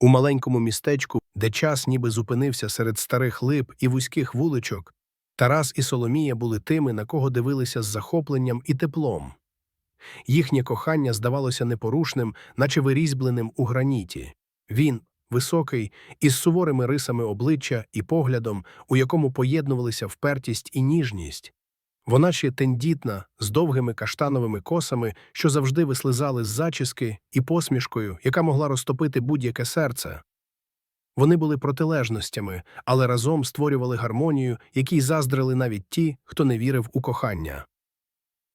У маленькому містечку, де час ніби зупинився серед старих лип і вузьких вуличок, Тарас і Соломія були тими, на кого дивилися з захопленням і теплом. Їхнє кохання здавалося непорушним, наче вирізьбленим у граніті. Він, високий, із суворими рисами обличчя і поглядом, у якому поєднувалися впертість і ніжність. Вона ще тендітна, з довгими каштановими косами, що завжди вислизали з зачіски, і посмішкою, яка могла розтопити будь-яке серце. Вони були протилежностями, але разом створювали гармонію, якій заздрили навіть ті, хто не вірив у кохання.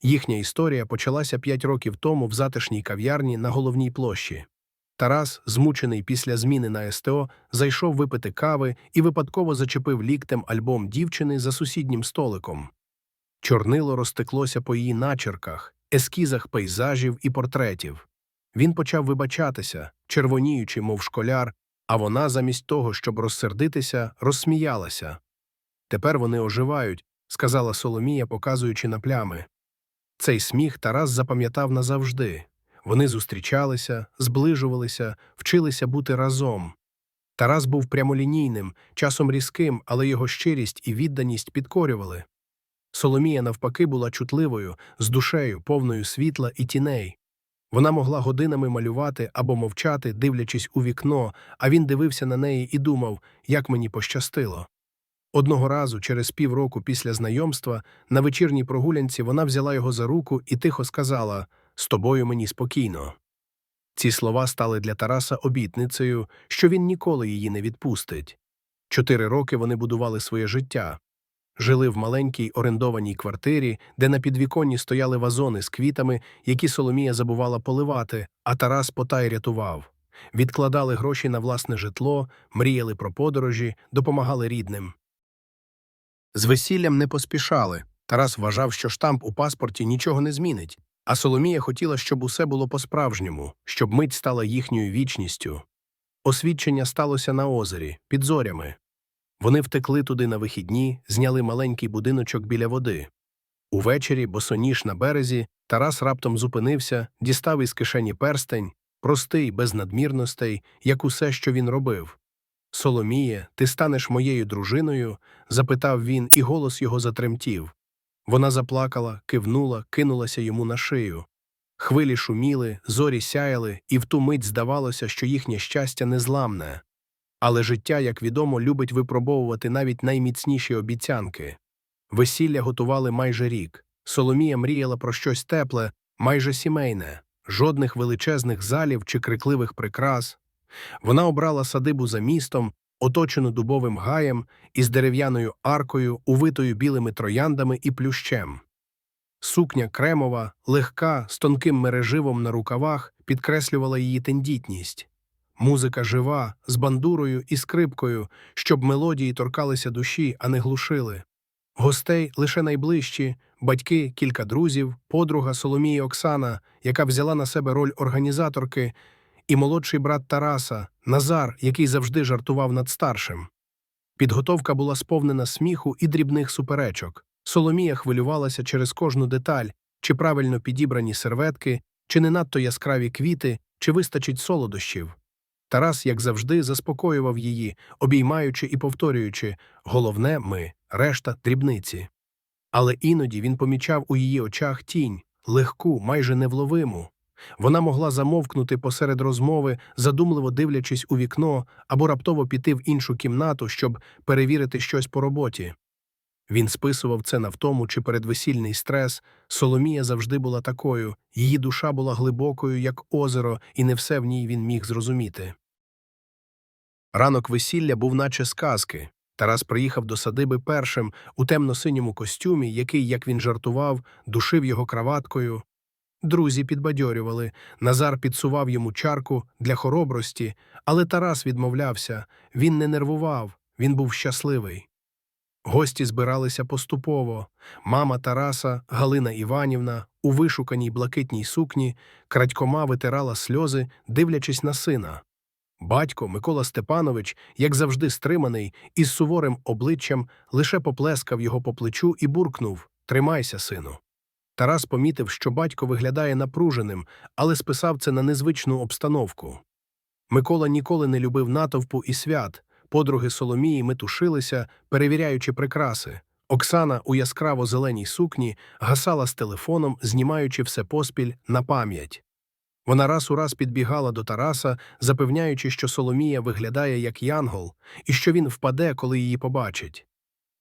Їхня історія почалася п'ять років тому в затишній кав'ярні на головній площі. Тарас, змучений після зміни на СТО, зайшов випити кави і випадково зачепив ліктем альбом дівчини за сусіднім столиком. Чорнило розтеклося по її начерках, ескізах пейзажів і портретів. Він почав вибачатися, червоніючи, мов школяр, а вона, замість того, щоб розсердитися, розсміялася. Тепер вони оживають, сказала Соломія, показуючи на плями. Цей сміх Тарас запам'ятав назавжди. Вони зустрічалися, зближувалися, вчилися бути разом. Тарас був прямолінійним, часом різким, але його щирість і відданість підкорювали. Соломія, навпаки, була чутливою, з душею, повною світла і тіней. Вона могла годинами малювати або мовчати, дивлячись у вікно, а він дивився на неї і думав, як мені пощастило. Одного разу, через півроку після знайомства, на вечірній прогулянці вона взяла його за руку і тихо сказала З тобою мені спокійно. Ці слова стали для Тараса обітницею, що він ніколи її не відпустить. Чотири роки вони будували своє життя. Жили в маленькій орендованій квартирі, де на підвіконні стояли вазони з квітами, які Соломія забувала поливати, а Тарас потай рятував. Відкладали гроші на власне житло, мріяли про подорожі, допомагали рідним. З весіллям не поспішали. Тарас вважав, що штамп у паспорті нічого не змінить, а Соломія хотіла, щоб усе було по-справжньому, щоб мить стала їхньою вічністю. Освідчення сталося на озері, під зорями. Вони втекли туди на вихідні, зняли маленький будиночок біля води. Увечері, босоніж на березі, Тарас раптом зупинився, дістав із кишені перстень, простий, без надмірностей, як усе, що він робив. Соломіє, ти станеш моєю дружиною? запитав він, і голос його затремтів. Вона заплакала, кивнула, кинулася йому на шию. Хвилі шуміли, зорі сяяли, і в ту мить здавалося, що їхнє щастя незламне. Але життя, як відомо, любить випробовувати навіть найміцніші обіцянки. Весілля готували майже рік. Соломія мріяла про щось тепле, майже сімейне, жодних величезних залів чи крикливих прикрас. Вона обрала садибу за містом, оточену дубовим гаєм із дерев'яною аркою, увитою білими трояндами і плющем. Сукня кремова, легка, з тонким мереживом на рукавах, підкреслювала її тендітність. Музика жива, з бандурою і скрипкою, щоб мелодії торкалися душі, а не глушили. Гостей лише найближчі, батьки, кілька друзів, подруга Соломії Оксана, яка взяла на себе роль організаторки, і молодший брат Тараса, Назар, який завжди жартував над старшим. Підготовка була сповнена сміху і дрібних суперечок. Соломія хвилювалася через кожну деталь, чи правильно підібрані серветки, чи не надто яскраві квіти, чи вистачить солодощів. Тарас, як завжди, заспокоював її, обіймаючи і повторюючи головне ми, решта дрібниці. Але іноді він помічав у її очах тінь, легку, майже невловиму. Вона могла замовкнути посеред розмови, задумливо дивлячись у вікно або раптово піти в іншу кімнату, щоб перевірити щось по роботі. Він списував це на втому чи передвесільний стрес. Соломія завжди була такою, її душа була глибокою, як озеро, і не все в ній він міг зрозуміти. Ранок весілля був наче сказки. Тарас приїхав до садиби першим у темно-синьому костюмі, який, як він жартував, душив його краваткою. Друзі підбадьорювали, Назар підсував йому чарку для хоробрості, але Тарас відмовлявся він не нервував, він був щасливий. Гості збиралися поступово. Мама Тараса, Галина Іванівна, у вишуканій блакитній сукні, крадькома витирала сльози, дивлячись на сина. Батько Микола Степанович, як завжди стриманий, із суворим обличчям лише поплескав його по плечу і буркнув Тримайся, сину. Тарас помітив, що батько виглядає напруженим, але списав це на незвичну обстановку. Микола ніколи не любив натовпу і свят. Подруги Соломії метушилися, перевіряючи прикраси. Оксана у яскраво зеленій сукні гасала з телефоном, знімаючи все поспіль на пам'ять. Вона раз у раз підбігала до Тараса, запевняючи, що Соломія виглядає як янгол, і що він впаде, коли її побачить.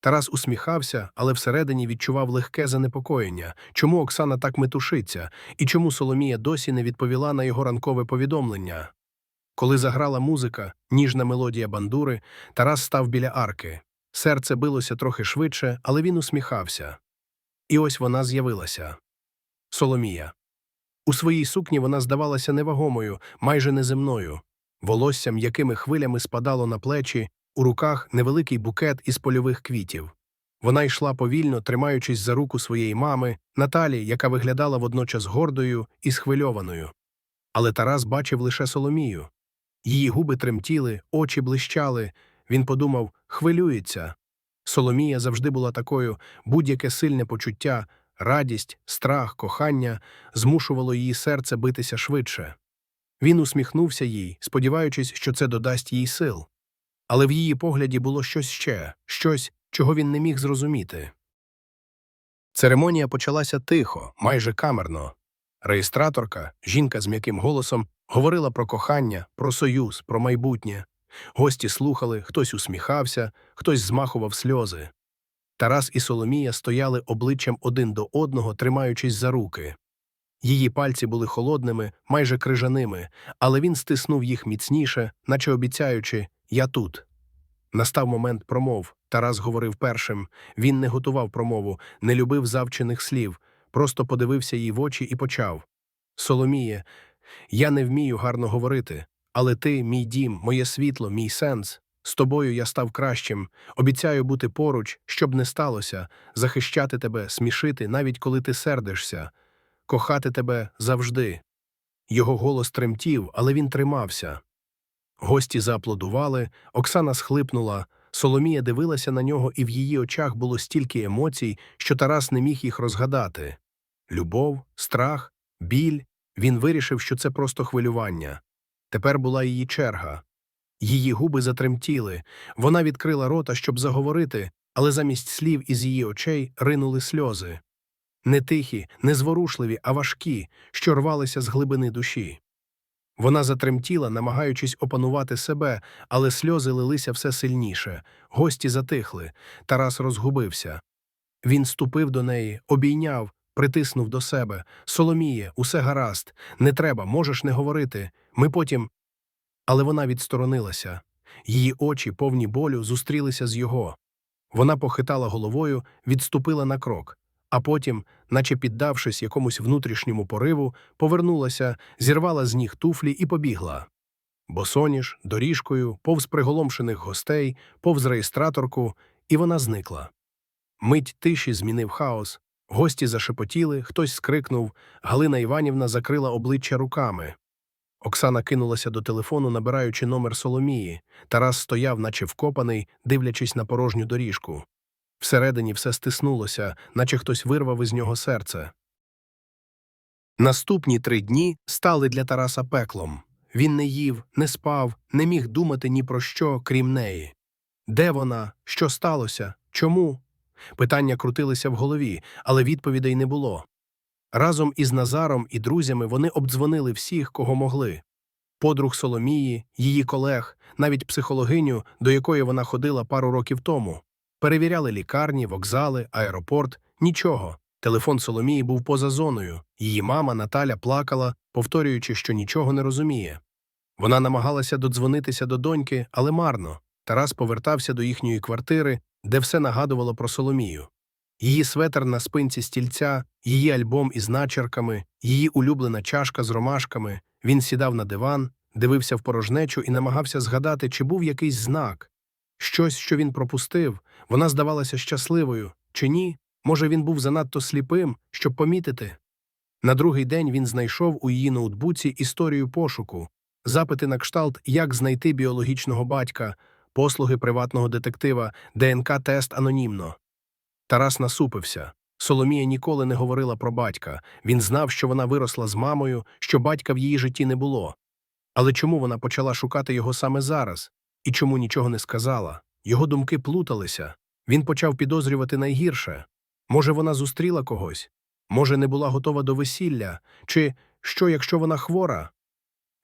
Тарас усміхався, але всередині відчував легке занепокоєння, чому Оксана так метушиться, і чому Соломія досі не відповіла на його ранкове повідомлення. Коли заграла музика, ніжна мелодія бандури, Тарас став біля арки. Серце билося трохи швидше, але він усміхався. І ось вона з'явилася. Соломія. У своїй сукні вона здавалася невагомою, майже неземною. Волосся м'якими хвилями спадало на плечі, у руках невеликий букет із польових квітів. Вона йшла повільно, тримаючись за руку своєї мами, Наталі, яка виглядала водночас гордою і схвильованою. Але Тарас бачив лише Соломію. Її губи тремтіли, очі блищали. Він подумав хвилюється. Соломія завжди була такою, будь-яке сильне почуття, радість, страх, кохання змушувало її серце битися швидше. Він усміхнувся їй, сподіваючись, що це додасть їй сил. Але в її погляді було щось ще, щось, чого він не міг зрозуміти. Церемонія почалася тихо, майже камерно. Реєстраторка, жінка з м'яким голосом, говорила про кохання, про союз, про майбутнє. Гості слухали, хтось усміхався, хтось змахував сльози. Тарас і Соломія стояли обличчям один до одного, тримаючись за руки. Її пальці були холодними, майже крижаними, але він стиснув їх міцніше, наче обіцяючи Я тут. Настав момент промов. Тарас говорив першим. Він не готував промову, не любив завчених слів, просто подивився їй в очі і почав. Соломіє, я не вмію гарно говорити, але ти, мій дім, моє світло, мій сенс. З тобою я став кращим, обіцяю бути поруч, щоб не сталося, захищати тебе, смішити, навіть коли ти сердишся, кохати тебе завжди. Його голос тремтів, але він тримався. Гості зааплодували, Оксана схлипнула, Соломія дивилася на нього, і в її очах було стільки емоцій, що Тарас не міг їх розгадати. Любов, страх, біль. Він вирішив, що це просто хвилювання. Тепер була її черга. Її губи затремтіли, вона відкрила рота, щоб заговорити, але замість слів із її очей ринули сльози. Не тихі, не зворушливі, а важкі, що рвалися з глибини душі. Вона затремтіла, намагаючись опанувати себе, але сльози лилися все сильніше. Гості затихли. Тарас розгубився. Він ступив до неї, обійняв, притиснув до себе. Соломіє, усе гаразд, не треба, можеш не говорити. Ми потім. Але вона відсторонилася. Її очі, повні болю, зустрілися з його. Вона похитала головою, відступила на крок, а потім, наче піддавшись якомусь внутрішньому пориву, повернулася, зірвала з ніг туфлі і побігла. Босоніж, доріжкою, повз приголомшених гостей, повз реєстраторку, і вона зникла. Мить тиші змінив хаос. Гості зашепотіли, хтось скрикнув, Галина Іванівна закрила обличчя руками. Оксана кинулася до телефону, набираючи номер Соломії. Тарас стояв, наче вкопаний, дивлячись на порожню доріжку. Всередині все стиснулося, наче хтось вирвав із нього серце. Наступні три дні стали для Тараса пеклом. Він не їв, не спав, не міг думати ні про що, крім неї. Де вона? Що сталося? Чому? Питання крутилися в голові, але відповідей не було. Разом із Назаром і друзями вони обдзвонили всіх, кого могли подруг Соломії, її колег, навіть психологиню, до якої вона ходила пару років тому. Перевіряли лікарні, вокзали, аеропорт нічого. Телефон Соломії був поза зоною. Її мама Наталя плакала, повторюючи, що нічого не розуміє. Вона намагалася додзвонитися до доньки, але марно. Тарас повертався до їхньої квартири, де все нагадувало про Соломію. Її светер на спинці стільця, її альбом із начерками, її улюблена чашка з ромашками. Він сідав на диван, дивився в порожнечу і намагався згадати, чи був якийсь знак. Щось, що він пропустив, вона здавалася щасливою, чи ні? Може, він був занадто сліпим, щоб помітити. На другий день він знайшов у її ноутбуці історію пошуку, запити на кшталт, як знайти біологічного батька, послуги приватного детектива, ДНК-тест анонімно. Тарас насупився. Соломія ніколи не говорила про батька. Він знав, що вона виросла з мамою, що батька в її житті не було. Але чому вона почала шукати його саме зараз? І чому нічого не сказала? Його думки плуталися. Він почав підозрювати найгірше. Може, вона зустріла когось? Може, не була готова до весілля? Чи що, якщо вона хвора?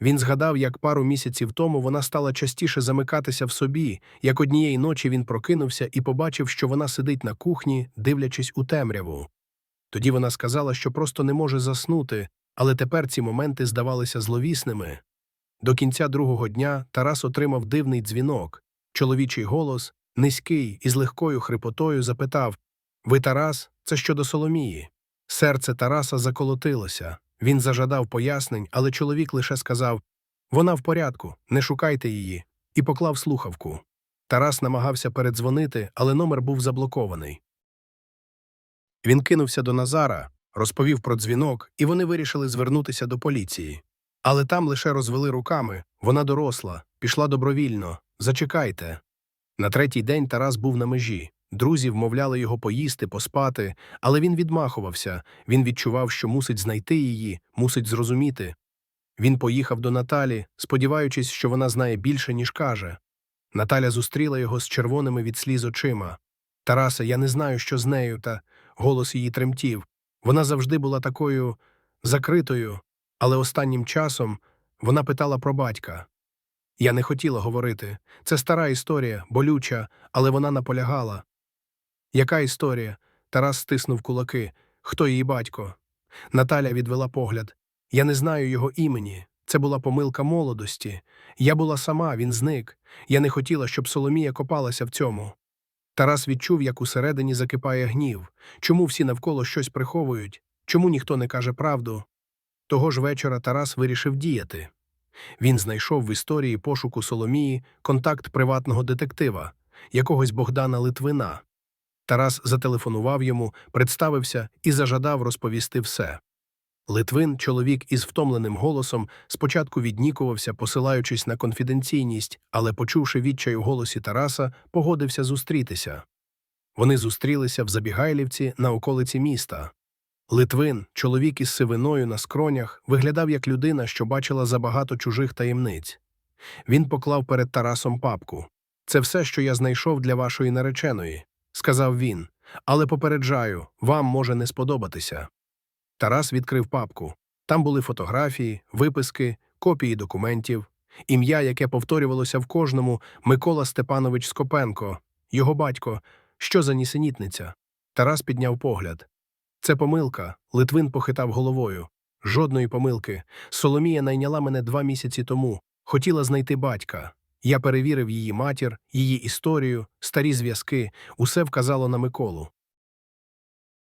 Він згадав, як пару місяців тому вона стала частіше замикатися в собі, як однієї ночі він прокинувся і побачив, що вона сидить на кухні, дивлячись у темряву. Тоді вона сказала, що просто не може заснути, але тепер ці моменти здавалися зловісними. До кінця другого дня Тарас отримав дивний дзвінок. Чоловічий голос, низький і з легкою хрипотою, запитав Ви Тарас, це щодо Соломії. Серце Тараса заколотилося. Він зажадав пояснень, але чоловік лише сказав Вона в порядку, не шукайте її, і поклав слухавку. Тарас намагався передзвонити, але номер був заблокований. Він кинувся до Назара, розповів про дзвінок, і вони вирішили звернутися до поліції. Але там лише розвели руками вона доросла, пішла добровільно. Зачекайте. На третій день Тарас був на межі. Друзі вмовляли його поїсти, поспати, але він відмахувався. Він відчував, що мусить знайти її, мусить зрозуміти. Він поїхав до Наталі, сподіваючись, що вона знає більше, ніж каже. Наталя зустріла його з червоними від сліз очима. Тарасе, я не знаю, що з нею, та голос її тремтів. Вона завжди була такою закритою, але останнім часом вона питала про батька. Я не хотіла говорити. Це стара історія, болюча, але вона наполягала. Яка історія? Тарас стиснув кулаки. Хто її батько? Наталя відвела погляд. Я не знаю його імені. Це була помилка молодості. Я була сама, він зник. Я не хотіла, щоб Соломія копалася в цьому. Тарас відчув, як усередині закипає гнів. Чому всі навколо щось приховують? Чому ніхто не каже правду? Того ж вечора Тарас вирішив діяти. Він знайшов в історії пошуку Соломії контакт приватного детектива, якогось Богдана Литвина. Тарас зателефонував йому, представився і зажадав розповісти все. Литвин, чоловік із втомленим голосом, спочатку віднікувався, посилаючись на конфіденційність, але, почувши відчай у голосі Тараса, погодився зустрітися. Вони зустрілися в Забігайлівці на околиці міста. Литвин, чоловік із сивиною на скронях, виглядав як людина, що бачила забагато чужих таємниць. Він поклав перед Тарасом папку. Це все, що я знайшов для вашої нареченої, сказав він, але попереджаю, вам може не сподобатися. Тарас відкрив папку. Там були фотографії, виписки, копії документів, ім'я, яке повторювалося в кожному Микола Степанович Скопенко, його батько. Що за нісенітниця? Тарас підняв погляд. Це помилка. Литвин похитав головою. Жодної помилки. Соломія найняла мене два місяці тому. Хотіла знайти батька. Я перевірив її матір, її історію, старі зв'язки, усе вказало на Миколу.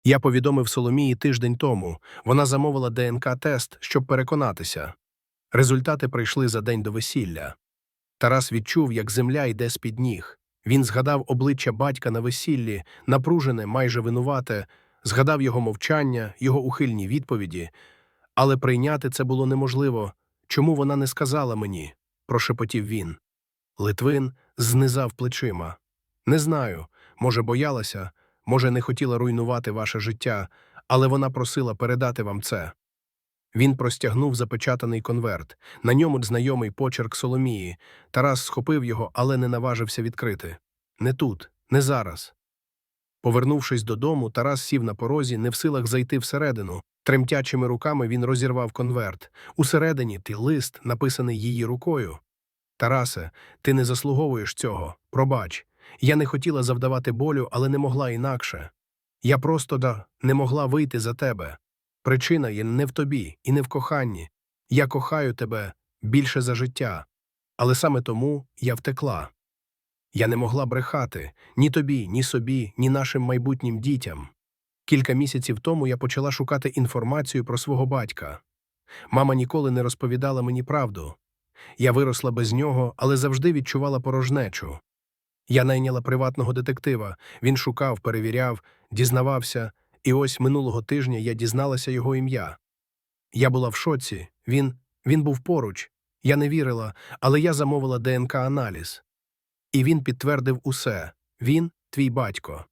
Я повідомив Соломії тиждень тому. Вона замовила ДНК-тест, щоб переконатися. Результати прийшли за день до весілля. Тарас відчув, як земля йде з-під ніг. Він згадав обличчя батька на весіллі, напружене, майже винувате, згадав його мовчання, його ухильні відповіді, але прийняти це було неможливо. Чому вона не сказала мені? прошепотів він. Литвин знизав плечима. Не знаю. Може, боялася, може, не хотіла руйнувати ваше життя, але вона просила передати вам це. Він простягнув запечатаний конверт. На ньому знайомий почерк Соломії. Тарас схопив його, але не наважився відкрити. Не тут, не зараз. Повернувшись додому, Тарас сів на порозі, не в силах зайти всередину. Тремтячими руками він розірвав конверт. Усередині ти лист, написаний її рукою. Тарасе, ти не заслуговуєш цього. Пробач. Я не хотіла завдавати болю, але не могла інакше. Я просто да не могла вийти за тебе. Причина є не в тобі і не в коханні. Я кохаю тебе більше за життя. Але саме тому я втекла. Я не могла брехати ні тобі, ні собі, ні нашим майбутнім дітям. Кілька місяців тому я почала шукати інформацію про свого батька. Мама ніколи не розповідала мені правду. Я виросла без нього, але завжди відчувала порожнечу. Я найняла приватного детектива, він шукав, перевіряв, дізнавався, і ось минулого тижня я дізналася його ім'я. Я була в шоці, він, він був поруч. Я не вірила, але я замовила ДНК-аналіз. І він підтвердив усе він твій батько.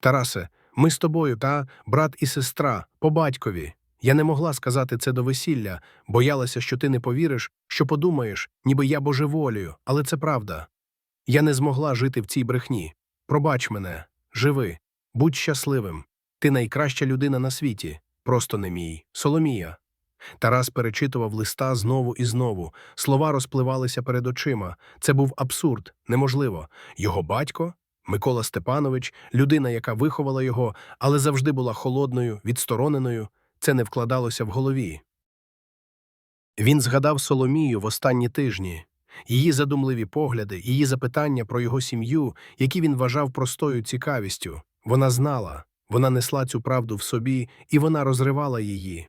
Тарасе, ми з тобою, та брат і сестра, по батькові. Я не могла сказати це до весілля, боялася, що ти не повіриш, що подумаєш, ніби я божеволію, але це правда. Я не змогла жити в цій брехні. Пробач мене, живи, будь щасливим. Ти найкраща людина на світі, просто не мій. Соломія. Тарас перечитував листа знову і знову. Слова розпливалися перед очима. Це був абсурд, неможливо. Його батько, Микола Степанович, людина, яка виховала його, але завжди була холодною, відстороненою, це не вкладалося в голові. Він згадав Соломію в останні тижні, її задумливі погляди, її запитання про його сім'ю, які він вважав простою цікавістю. Вона знала, вона несла цю правду в собі, і вона розривала її.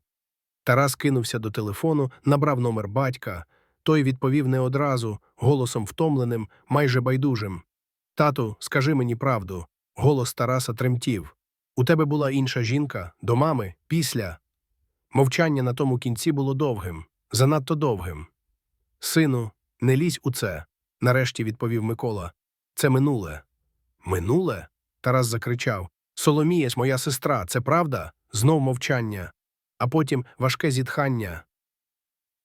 Тарас кинувся до телефону, набрав номер батька. Той відповів не одразу, голосом втомленим, майже байдужим. Тату, скажи мені правду. Голос Тараса тремтів. У тебе була інша жінка, до мами, після. Мовчання на тому кінці було довгим, занадто довгим. Сину, не лізь у це, нарешті відповів Микола. Це минуле. Минуле? Тарас закричав. Соломієсь, моя сестра, це правда? Знов мовчання, а потім важке зітхання.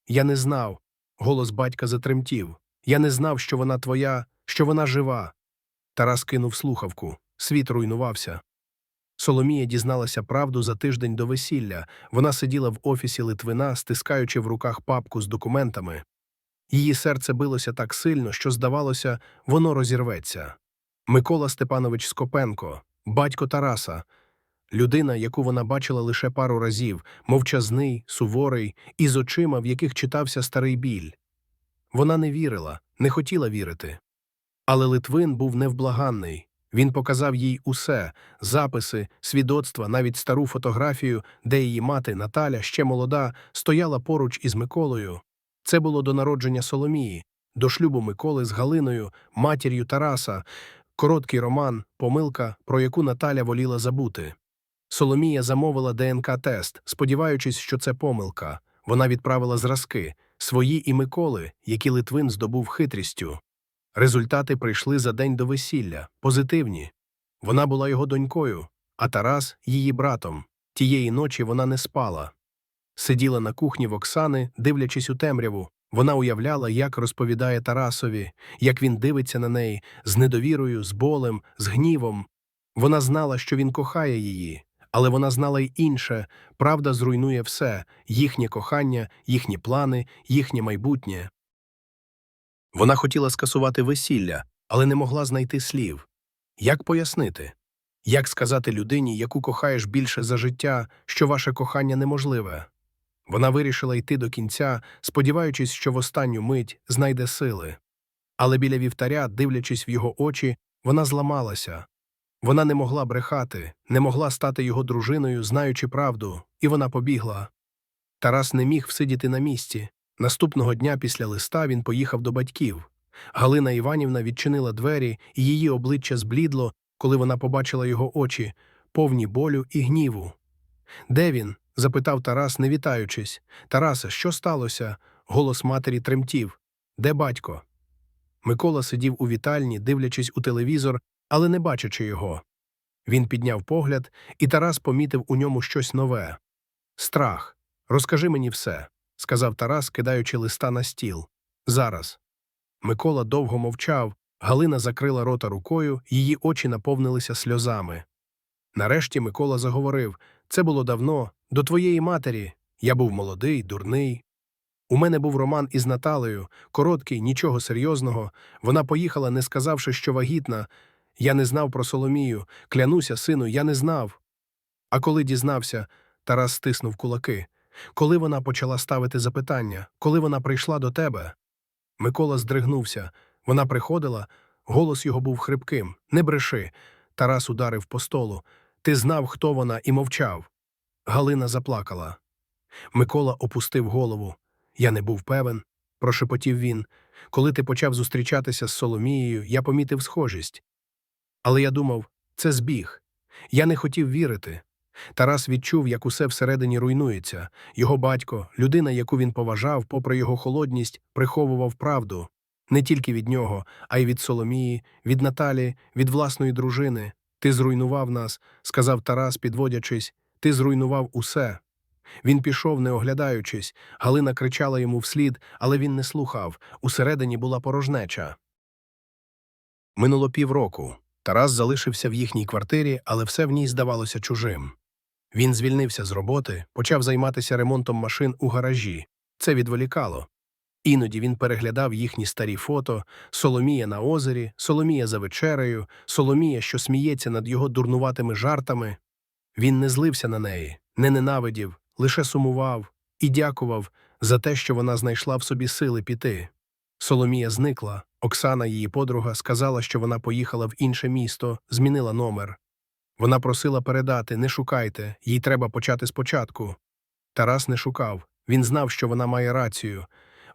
Я не знав. Голос батька затремтів. Я не знав, що вона твоя, що вона жива. Тарас кинув слухавку. Світ руйнувався. Соломія дізналася правду за тиждень до весілля. Вона сиділа в офісі Литвина, стискаючи в руках папку з документами. Її серце билося так сильно, що, здавалося, воно розірветься. Микола Степанович Скопенко, батько Тараса, людина, яку вона бачила лише пару разів, мовчазний, суворий, із очима, в яких читався старий біль. Вона не вірила, не хотіла вірити. Але Литвин був невблаганний. Він показав їй усе записи, свідоцтва, навіть стару фотографію, де її мати Наталя, ще молода, стояла поруч із Миколою. Це було до народження Соломії, до шлюбу Миколи з Галиною, матір'ю Тараса, короткий роман, помилка, про яку Наталя воліла забути. Соломія замовила ДНК-тест, сподіваючись, що це помилка. Вона відправила зразки свої і Миколи, які Литвин здобув хитрістю. Результати прийшли за день до весілля, позитивні. Вона була його донькою, а Тарас – її братом. Тієї ночі вона не спала. Сиділа на кухні в Оксани, дивлячись у темряву. Вона уявляла, як розповідає Тарасові, як він дивиться на неї з недовірою, з болем, з гнівом. Вона знала, що він кохає її, але вона знала й інше правда зруйнує все їхнє кохання, їхні плани, їхнє майбутнє. Вона хотіла скасувати весілля, але не могла знайти слів. Як пояснити? Як сказати людині, яку кохаєш більше за життя, що ваше кохання неможливе? Вона вирішила йти до кінця, сподіваючись, що в останню мить знайде сили. Але біля вівтаря, дивлячись в його очі, вона зламалася. Вона не могла брехати, не могла стати його дружиною, знаючи правду, і вона побігла. Тарас не міг всидіти на місці. Наступного дня після листа він поїхав до батьків. Галина Іванівна відчинила двері, і її обличчя зблідло, коли вона побачила його очі, повні болю і гніву. Де він? запитав Тарас, не вітаючись. Тарасе, що сталося? Голос матері тремтів. Де батько? Микола сидів у вітальні, дивлячись у телевізор, але не бачачи його. Він підняв погляд, і Тарас помітив у ньому щось нове. Страх. Розкажи мені все, сказав Тарас, кидаючи листа на стіл. Зараз. Микола довго мовчав, Галина закрила рота рукою, її очі наповнилися сльозами. Нарешті Микола заговорив це було давно, до твоєї матері. Я був молодий, дурний. У мене був роман із Наталею, короткий, нічого серйозного. Вона поїхала, не сказавши, що вагітна. Я не знав про Соломію. Клянуся, сину, я не знав. А коли дізнався, Тарас стиснув кулаки. Коли вона почала ставити запитання, коли вона прийшла до тебе? Микола здригнувся. Вона приходила, голос його був хрипким. Не бреши. Тарас ударив по столу. Ти знав, хто вона, і мовчав. Галина заплакала. Микола опустив голову. Я не був певен, прошепотів він. Коли ти почав зустрічатися з Соломією, я помітив схожість. Але я думав, це збіг. Я не хотів вірити. Тарас відчув, як усе всередині руйнується. Його батько, людина, яку він поважав, попри його холодність, приховував правду не тільки від нього, а й від Соломії, від Наталі, від власної дружини. Ти зруйнував нас, сказав Тарас, підводячись, ти зруйнував усе. Він пішов, не оглядаючись. Галина кричала йому вслід, але він не слухав. Усередині була порожнеча. Минуло півроку. Тарас залишився в їхній квартирі, але все в ній здавалося чужим. Він звільнився з роботи, почав займатися ремонтом машин у гаражі. Це відволікало. Іноді він переглядав їхні старі фото Соломія на озері, Соломія за вечерею, Соломія, що сміється над його дурнуватими жартами. Він не злився на неї, не ненавидів, лише сумував і дякував за те, що вона знайшла в собі сили піти. Соломія зникла. Оксана, її подруга, сказала, що вона поїхала в інше місто, змінила номер. Вона просила передати не шукайте, їй треба почати спочатку. Тарас не шукав. Він знав, що вона має рацію.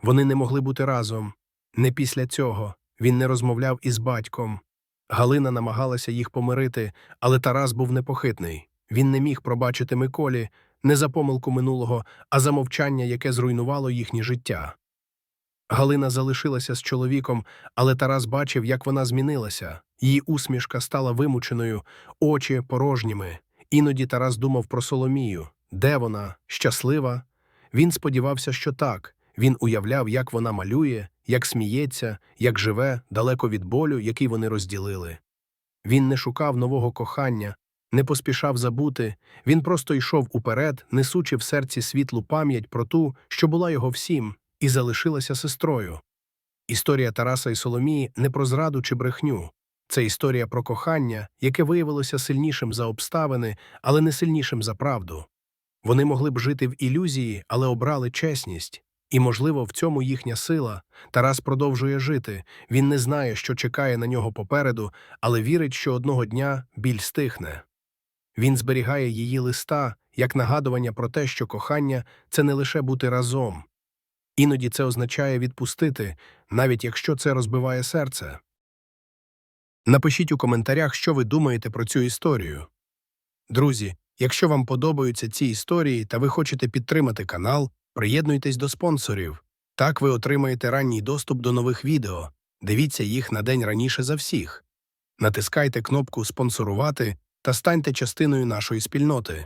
Вони не могли бути разом. Не після цього він не розмовляв із батьком. Галина намагалася їх помирити, але Тарас був непохитний. Він не міг пробачити Миколі не за помилку минулого, а за мовчання, яке зруйнувало їхнє життя. Галина залишилася з чоловіком, але Тарас бачив, як вона змінилася. Її усмішка стала вимученою, очі порожніми. Іноді Тарас думав про Соломію. Де вона? Щаслива? Він сподівався, що так. Він уявляв, як вона малює, як сміється, як живе, далеко від болю, який вони розділили. Він не шукав нового кохання, не поспішав забути, він просто йшов уперед, несучи в серці світлу пам'ять про ту, що була його всім, і залишилася сестрою. Історія Тараса і Соломії не про зраду чи брехню. Це історія про кохання, яке виявилося сильнішим за обставини, але не сильнішим за правду. Вони могли б жити в ілюзії, але обрали чесність. І, можливо, в цьому їхня сила. Тарас продовжує жити. Він не знає, що чекає на нього попереду, але вірить, що одного дня біль стихне. Він зберігає її листа як нагадування про те, що кохання це не лише бути разом. Іноді це означає відпустити, навіть якщо це розбиває серце. Напишіть у коментарях, що ви думаєте про цю історію. Друзі, якщо вам подобаються ці історії та ви хочете підтримати канал, приєднуйтесь до спонсорів. Так ви отримаєте ранній доступ до нових відео. Дивіться їх на день раніше за всіх. Натискайте кнопку Спонсорувати та станьте частиною нашої спільноти.